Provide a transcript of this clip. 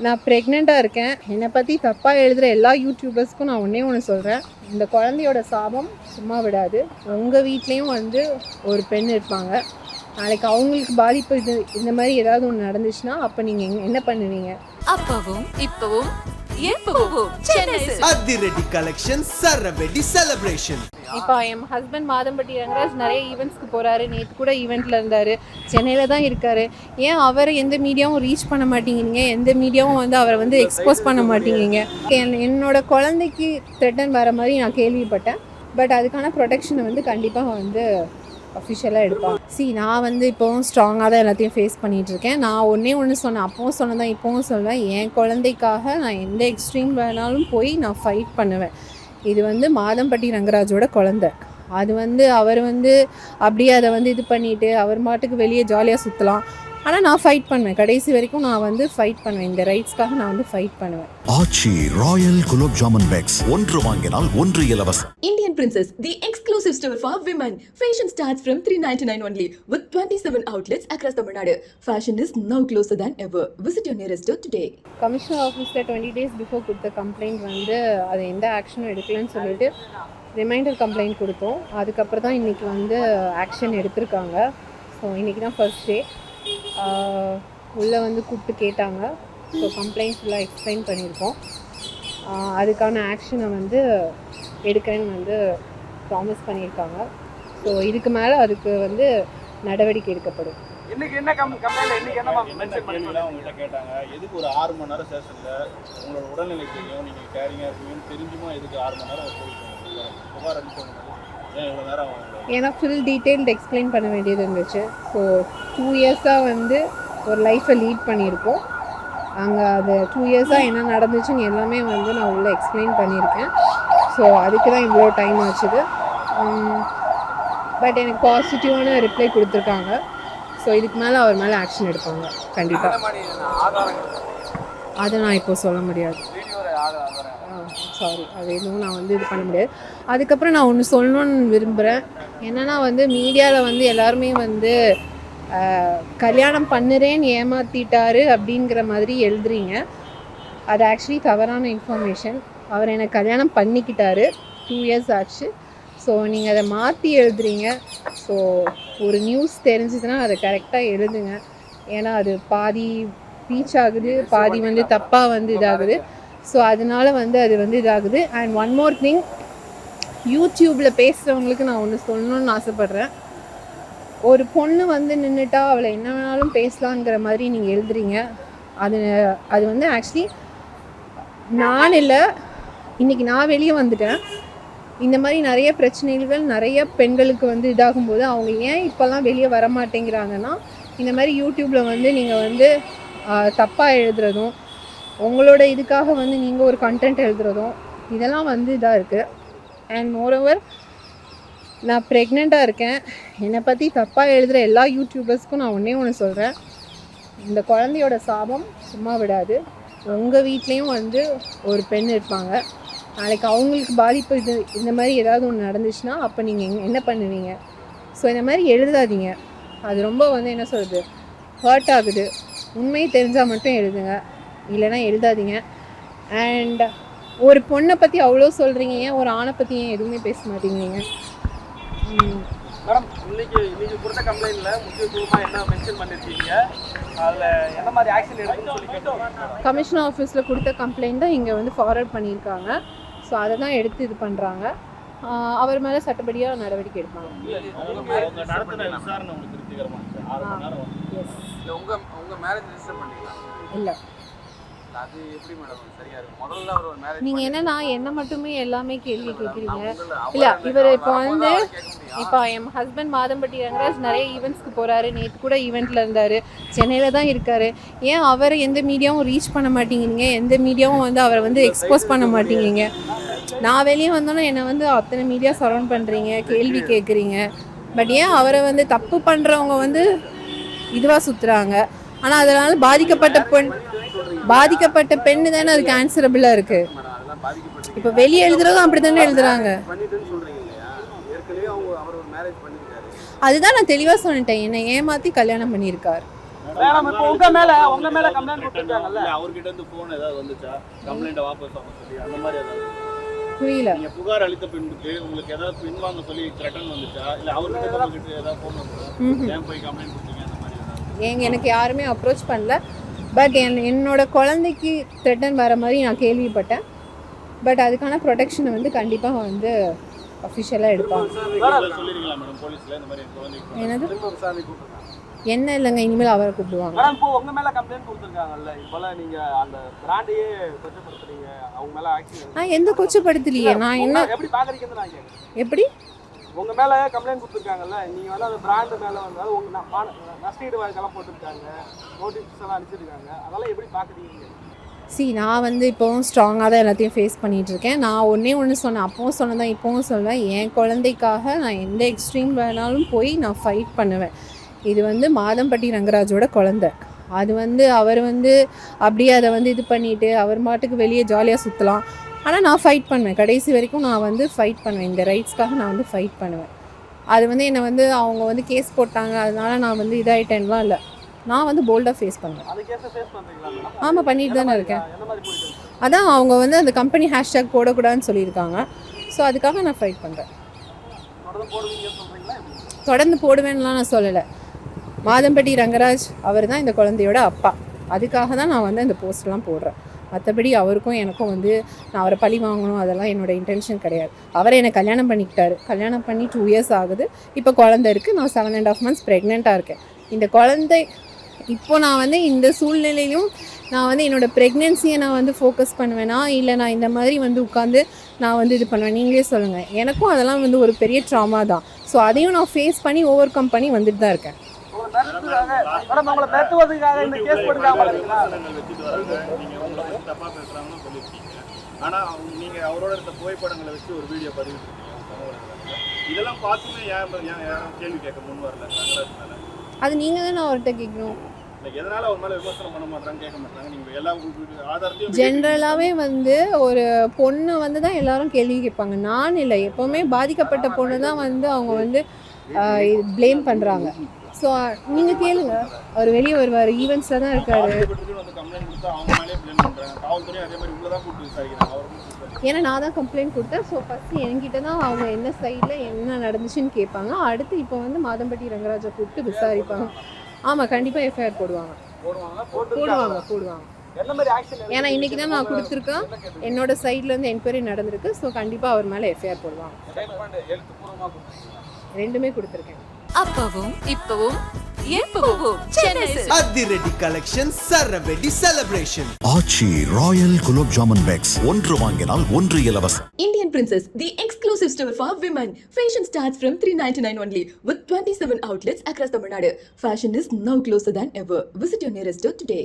நான் ப்ரெக்னெண்ட்டாக இருக்கேன். என்னை பற்றி தப்பாக எழுதுகிற எல்லா யூடியூபர்ஸ்க்கும் நான் ஒன்றே ஒன்று சொல்கிறேன் இந்த குழந்தையோட சாபம் சும்மா விடாது. உங்கள் வீட்லேயும் வந்து ஒரு பெண் இருப்பாங்க. நாளைக்கு அவங்களுக்கு பாதிப்பு இது இந்த மாதிரி ஏதாவது ஒன்று நடந்துச்சுன்னா அப்போ நீங்கள் என்ன பண்ணுவீங்க? அப்பவும் இப்பவும் அதிரடி கலெக்ஷன் சரவெடி செலிப்ரேஷன் இப்போ என் ஹஸ்பண்ட் மாதம்பட்டி ரங்கராஜ் நிறைய ஈவெண்ட்ஸ்க்கு போகிறாரு நேற்று கூட ஈவெண்ட்டில் இருந்தார். சென்னையில் தான் இருக்கார். ஏன் அவரை எந்த மீடியாவும் ரீச் பண்ண மாட்டேங்கிறீங்க? எந்த மீடியாவும் வந்து அவரை வந்து எக்ஸ்போஸ் பண்ண மாட்டேங்கிறீங்க? என் என்னோட குழந்தைக்கு த்ரெட்டன் வர மாதிரி நான் கேள்விப்பட்டேன். பட் அதுக்கான ப்ரொடெக்ஷனை வந்து கண்டிப்பாக வந்து அஃபிஷியலாக எடுப்பாங்க. சி நான் வந்து இப்போவும் ஸ்ட்ராங்காக தான் எல்லாத்தையும் ஃபேஸ் பண்ணிகிட்டு இருக்கேன் நான் ஒன்றே ஒன்று சொன்னேன். அப்பவும் சொன்னதான் இப்போவும் சொல்வேன். என் குழந்தைக்காக நான் எந்த எக்ஸ்ட்ரீம் வேணாலும் போய் நான் ஃபைட் பண்ணுவேன். இது வந்து மாதம்பட்டி ரங்கராஜோட குழந்தை. அது வந்து அவர் வந்து அப்படியே அதை வந்து இது பண்ணிட்டு அவர் மாட்டுக்கு வெளியே ஜாலியாக சுற்றலாம் ஆனால் நான் ஃபைட் பண்ணுவேன். கடைசி வரைக்கும் நான் வந்து ஃபைட் பண்ணுவேன். இந்த ரைட்ஸ்க்காக நான் வந்து ஃபைட் பண்ணுவேன். ஆச்சி ராயல் குலோப் ஜாமன் பேக்ஸ் ஒன்று வாங்கினால் ஒன்று இலவசம். Indian Princess, the exclusive store for women. Fashion starts from 399 only with 27 outlets across Tamil Nadu. Fashion is now closer than ever. Visit your nearest store today. Commissioner ஆஃபீஸில் twenty days before கொடுத்த complaint வந்து அது எந்த ஆக்ஷனும் எடுக்கலன்னு சொல்லிட்டு reminder complaint கொடுத்தோம் அதுக்கப்புறம் தான் இன்றைக்கி வந்து ஆக்ஷன் எடுத்திருக்காங்க ஸோ இன்றைக்கி தான் ஃபர்ஸ்ட் டே உள்ளே வந்து கூப்பிட்டு கேட்டாங்க ஸோ கம்ப்ளைண்ட் ஃபுல்லாக எக்ஸ்பிளைன் பண்ணியிருக்கோம் அதுக்கான ஆக்ஷனை வந்து எடுக்கிறேன்னு வந்து ப்ராமிஸ் பண்ணியிருக்காங்க. ஸோ இதுக்கு மேலே அதுக்கு வந்து நடவடிக்கை எடுக்கப்படும். இன்னைக்கு என்ன கம் கம்ப்ளைண்ட் இன்னைக்கு என்ன மென்ஷன் பண்ணி கேள்விலாம் உங்ககிட்ட கேட்டாங்க. எதுக்கு ஒரு ஆறு மணி நேரம் ஸ்டேஷன்ல உங்களோட உடல்நிலை தெரியும் நீங்க கேரிங்கா இருப்பீங்கன்னு தெரிஞ்சுமா எதுக்கு ஆறு மணி நேரம் போயிட்டு புகார் அளிச்சவங்க ஏன் இவ்வளவு நேரம் ஆகும் ஏன்னா ஃபுல் டீட்டெயில்டு எக்ஸ்பிளைன் பண்ண வேண்டியது இருந்துச்சு. ஸோ டூ இயர்ஸாக வந்து ஒரு லைஃப்பை லீட் பண்ணியிருக்கோம். அங்கே அது டூ இயர்ஸாக என்ன நடந்துச்சுன்னு எல்லாமே வந்து நான் உள்ளே எக்ஸ்பிளைன் பண்ணியிருக்கேன். ஸோ அதுக்கு தான் இவ்வளோ டைம் ஆச்சுது பட் எனக்கு பாசிட்டிவான ரிப்ளை கொடுத்துருக்காங்க. ஸோ இதுக்கு மேலே அவர் மேலே ஆக்ஷன் எடுப்பாங்க. கண்டிப்பாக அதை நான் இப்போ சொல்ல முடியாது. சாரி அது எதுவும் நான் வந்து இது பண்ண முடியாது. அதுக்கப்புறம் நான் ஒன்று சொல்லணும்னு விரும்புகிறேன் என்னென்னா வந்து மீடியாவில் வந்து எல்லாருமே வந்து கல்யாணம் பண்ணுறேன்னு ஏமாற்றிட்டாரு அப்படிங்கிற மாதிரி எழுதுறீங்க. அது ஆக்சுவலி தவறான இன்ஃபர்மேஷன் அவர் எனக்கு கல்யாணம் பண்ணிக்கிட்டாரு. டூ இயர்ஸ் ஆச்சு. ஸோ நீங்கள் அதை மாற்றி எழுதுறீங்க. ஸோ ஒரு நியூஸ் தெரிஞ்சதுன்னா அதை கரெக்டாக எழுதுங்க. ஏன்னா அது பாதி ரீச் ஆகுது பாதி வந்து தப்பாக வந்து இதாகுது. ஸோ அதனால வந்து அது வந்து இதாகுது. அண்ட் ஒன் மோர் திங் யூடியூப்பில் பேசுகிறவங்களுக்கு நான் ஒன்று சொல்லணும்னு ஆசைப்பட்றேன். ஒரு பொண்ணு வந்து நின்றுட்டா அவளை என்ன வேணாலும் பேசலாங்கிற மாதிரி நீங்கள் எழுதுறீங்க. அது அது வந்து ஆக்சுவலி நான் இல்லை இன்றைக்கி நான் வெளியே வந்துட்டேன். இந்த மாதிரி நிறைய பிரச்சனைகள் நிறைய பெண்களுக்கு வந்து இதாகும்போது அவங்க ஏன் இப்போல்லாம் வெளியே வர மாட்டேங்கிறாங்கன்னா இந்த மாதிரி யூடியூப்பில் வந்து நீங்கள் வந்து தப்பாக எழுதுறதும் உங்களோட இதுக்காக வந்து நீங்கள் ஒரு கண்டென்ட் எழுதுறதும் இதெல்லாம் வந்து இதாக இருக்குது அண்ட் மோரோவர் நான் ப்ரெக்னெண்ட்டாக இருக்கேன். என்னை பற்றி தப்பாக எழுதுகிற எல்லா யூடியூபர்ஸ்க்கும் நான் ஒன்றே ஒன்று சொல்கிறேன் இந்த குழந்தையோட சாபம் சும்மா விடாது. உங்கள் வீட்லேயும் வந்து ஒரு பெண் இருப்பாங்க. நாளைக்கு அவங்களுக்கு பாதிப்பு இது இந்த மாதிரி ஏதாவது ஒன்று நடந்துச்சுன்னா அப்போ நீங்கள் என்ன பண்ணுவீங்க? ஸோ இந்த மாதிரி எழுதாதீங்க. அது ரொம்ப வந்து என்ன சொல்கிறது ஹர்ட் ஆகுது. உண்மை தெரிஞ்சால் மட்டும் எழுதுங்க. இல்லைன்னா எழுதாதீங்க. அண்ட் ஒரு பொண்ணை பற்றி அவ்வளோ சொல்கிறீங்க ஏன் ஒரு ஆணை பற்றி ஏன் எதுவுமே பேச மாட்டேங்கிறீங்க? மேடம் இன்னைக்கு இன்னைக்கு கொடுத்த கம்ப்ளைண்ட்ல முக்கியத்துவமா என்ன மென்ஷன் பண்ணிருக்கீங்க? அதுல என்ன மாதிரி ஆக்ஷன் எடுக்கணும்னு சொல்லி கேட்டோம் கமிஷனர் ஆஃபீஸில் கொடுத்த கம்ப்ளைண்ட் தான் இங்கே வந்து ஃபார்வர்ட் பண்ணியிருக்காங்க. ஸோ அதை தான் எடுத்து இது பண்ணுறாங்க அவர் மேலே சட்டப்படியாக நடவடிக்கை எடுப்பாங்க. அவங்க அவங்க நடத்தின விசாரணை உங்களுக்கு திருப்திகரமா இருந்துச்சு? ஆறு மணி நேரம் வந்து. எஸ் இல்ல உங்க உங்க மேரேஜ் ரிஜிஸ்டர் பண்ணீங்களா இல்லை. நீங்கள் என்னன்னா என்ன மட்டுமே எல்லாமே கேள்வி கேட்குறீங்க இல்லை இவர் இப்போ வந்து இப்போ என் ஹஸ்பண்ட் மாதம்பட்டி ரங்கராஜ் நிறைய ஈவெண்ட்ஸ்க்கு போகிறாரு நேற்று கூட ஈவெண்ட்டில் இருந்தார். சென்னையில் தான் இருக்கார். ஏன் அவரை எந்த மீடியாவும் ரீச் பண்ண மாட்டேங்கிறீங்க? எந்த மீடியாவும் வந்து அவரை வந்து எக்ஸ்போஸ் பண்ண மாட்டேங்கிறீங்க? நான் வெளியே வந்தோன்னே என்னை வந்து அத்தனை மீடியா சரௌண்ட் பண்ணுறீங்க கேள்வி கேட்குறீங்க பட் ஏன் அவரை வந்து தப்பு பண்ணுறவங்க வந்து இதுவாக சுற்றுறாங்க ஆனால் அதனால் பாதிக்கப்பட்ட பெண் பாதிக்கப்பட்ட பெண்ணு தானே அதுக்கு ஆன்சரபிளாக இருக்குது பாதிக்கப்பட்டு இப்போ வெளியே எழுதுறதும் அப்படி தானே எழுதுறாங்க. பண்ணிட்டுன்னு சொல்றீங்க இல்லையா ஏற்கனவே அவங்க அவர் ஒரு மேரேஜ் பண்ணிருக்காரு அதுதான் நான் தெளிவாக சொல்லிட்டேன் என்னை ஏமாற்றி கல்யாணம் பண்ணியிருக்கார். உங்க மேல உங்க மேல கம்ப்ளைண்ட் அவர்கிட்ட இருந்து போன் ஏதாவது வந்துச்சா? கம்ப்ளைண்ட் வாபஸ் வாங்க சொல்லி அந்த மாதிரி ஏதாவது புரியல. நீங்க புகார் அளித்த பின்புக்கு உங்களுக்கு ஏதாவது பின்வாங்க சொல்லி த்ரெட்டன் வந்துச்சா? இல்ல அவர்கிட்ட உங்ககிட்ட ஏதாவது போன் வந்துச்சா ஏன் போய் கம்ப்ளைண்ட் கொடுத்தீங்க? ஏங்க எனக்கு யாருமே அப்ரோச் பண்ணல. பட் என் என்னோட குழந்தைக்கு த்ரெட்டன் வர மாதிரி நான் கேள்விப்பட்டேன். பட் அதுக்கான ப்ரொடெக்ஷனை வந்து கண்டிப்பாக வந்து அஃபிஷியலாக எடுப்பாங்க. என்னது? என்ன இல்லைங்க இனிமேல் அவரை கூப்பிடுவாங்க. மேடம் இப்போ உங்க மேல கம்ப்ளைண்ட் கொடுத்துருக்காங்கல்ல இப்போல நீங்க அந்த பிராண்டையே கொச்சப்படுத்துறீங்க அவங்க மேல ஆக்ஷன் நான் எந்த கொச்சப்படுத்தலையே? நான் என்ன எப்படி பாக்குறீங்கன்னு நான் கேட்குறேன் எப்படி? உங்கள் மேலே கம்ப்ளைண்ட் கொடுத்துருக்காங்கல்ல நீங்கள் வந்து அந்த பிராண்டு மேலே வந்து உங்கள் நான் நஷ்டீடு மான- வழக்கெல்லாம் போட்டிருக்காங்க நோட்டீஸ் எல்லாம் அனுப்பிச்சிருக்காங்க. அதெல்லாம் எப்படி பார்க்குறீங்க சி நான் வந்து இப்போவும் ஸ்ட்ராங்காக தான் எல்லாத்தையும் ஃபேஸ் பண்ணிகிட்டு இருக்கேன். நான் ஒன்றே ஒன்று சொன்னேன். அப்பவும் சொன்னதான் இப்போவும் சொல்வேன். என் குழந்தைக்காக நான் எந்த எக்ஸ்ட்ரீம் வேணாலும் போய் நான் ஃபைட் பண்ணுவேன். இது வந்து மாதம்பட்டி ரங்கராஜோட குழந்தை. அது வந்து அவர் வந்து அப்படியே அதை வந்து இது பண்ணிவிட்டு அவர் மாட்டுக்கு வெளியே ஜாலியாக சுற்றலாம் ஆனால் நான் ஃபைட் பண்ணுவேன். கடைசி வரைக்கும் நான் வந்து ஃபைட் பண்ணுவேன். இந்த ரைட்ஸ்க்காக நான் வந்து ஃபைட் பண்ணுவேன். அது வந்து என்னை வந்து அவங்க வந்து கேஸ் போட்டாங்க. அதனால நான் வந்து இதாகிட்டேன்லாம் இல்லை. நான் வந்து போல்டாக ஃபேஸ் பண்ணுவேன். ஆமாம் பண்ணிட்டு தானே இருக்கேன்? அதான் அவங்க வந்து அந்த கம்பெனி ஹேஷ்டேக் போடக்கூடாதுன்னு சொல்லியிருக்காங்க. ஸோ அதுக்காக நான் ஃபைட் பண்ணுறேன் தொடர்ந்து போடுவேன்லாம் நான் சொல்லலை. மாதம்பட்டி ரங்கராஜ் அவர் தான் இந்த குழந்தையோட அப்பா. அதுக்காக தான் நான் வந்து அந்த போஸ்ட்லாம் போடுறேன். மற்றபடி அவருக்கும் எனக்கும் வந்து நான் அவரை பழி வாங்கணும் அதெல்லாம் என்னோடய இன்டென்ஷன் கிடையாது. அவரை என்னை கல்யாணம் பண்ணிக்கிட்டாரு. கல்யாணம் பண்ணி டூ இயர்ஸ் ஆகுது. இப்போ குழந்த இருக்குது நான் செவன் அண்ட் ஆஃப் மந்த்ஸ் ப்ரெக்னெண்ட்டாக இருக்கேன். இந்த குழந்தை இப்போ நான் வந்து இந்த சூழ்நிலையிலும் நான் வந்து என்னோடய ப்ரெக்னென்சியை நான் வந்து ஃபோக்கஸ் பண்ணுவேனா இல்லை நான் இந்த மாதிரி வந்து உட்காந்து நான் வந்து இது பண்ணுவேன்? நீங்களே சொல்லுங்கள் எனக்கும் அதெல்லாம் வந்து ஒரு பெரிய ட்ராமா தான். ஸோ அதையும் நான் ஃபேஸ் பண்ணி ஓவர் கம் பண்ணி வந்துட்டு தான் இருக்கேன். மேடம் உங்களை மிரட்டுவதற்காக இந்த கேஸ் வராங்க நீங்க நீங்க அவரோட இருந்த புகைப்படங்களை வச்சு ஒரு வீடியோ வலைதளத்துல. இதெல்லாம் பார்த்துமே ஏன் யாரும் கேள்வி கேட்க முன் வரல ரங்கராஜ் மேல. அது நீங்கள் தான் அவர்கிட்ட கேட்கணும். எதனால அவர் மேல விமர்சனம் பண்ண மாட்டாங்க கேட்க மாட்டாங்க நீங்க எல்லா ஆதாரத்தையும் ஜென்ரலாகவே வந்து ஒரு பொண்ணு வந்து தான் எல்லாரும் கேள்வி கேட்பாங்க. நான் இல்லை எப்போவுமே பாதிக்கப்பட்ட பொண்ணு தான் வந்து அவங்க வந்து ப்ளேம் பண்ணுறாங்க ஸோ நீங்கள் கேளுங்க. அவர் வெளியே வருவார் ஈவெண்ட்ஸில் தான் இருக்காரு. ஏன்னா நான் தான் கம்ப்ளைண்ட் கொடுத்தேன். ஸோ ஃபஸ்ட்டு என்கிட்ட தான் அவங்க என்ன சைடில் என்ன நடந்துச்சுன்னு கேட்பாங்க. அடுத்து இப்போ வந்து மாதம்பட்டி ரங்கராஜை கூப்பிட்டு விசாரிப்பாங்க. ஆமாம் கண்டிப்பாக எஃப்ஐஆர் போடுவாங்க. போடுவாங்க போடுவாங்க. ஏன்னா இன்னைக்கு தான் நான் கொடுத்துருக்கேன். என்னோட சைட்லேருந்து என்கொயரி நடந்திருக்கு. ஸோ கண்டிப்பாக அவர் மேலே எஃப்ஐஆர் போடுவாங்க. ரெண்டுமே கொடுத்துருக்கேன். அப்பவும் இப்பவும் எப்பவும் சென்னை. அதிரடி collection சரவெடி celebration Aachi royal gulab jamun packs ஒன்று வாங்கினால் ஒன்று இலவசம் Indian Princess, the exclusive store for women. Fashion starts from 399 only with 27 outlets across Tamil Nadu. Fashion is now closer than ever. Visit your nearest store today.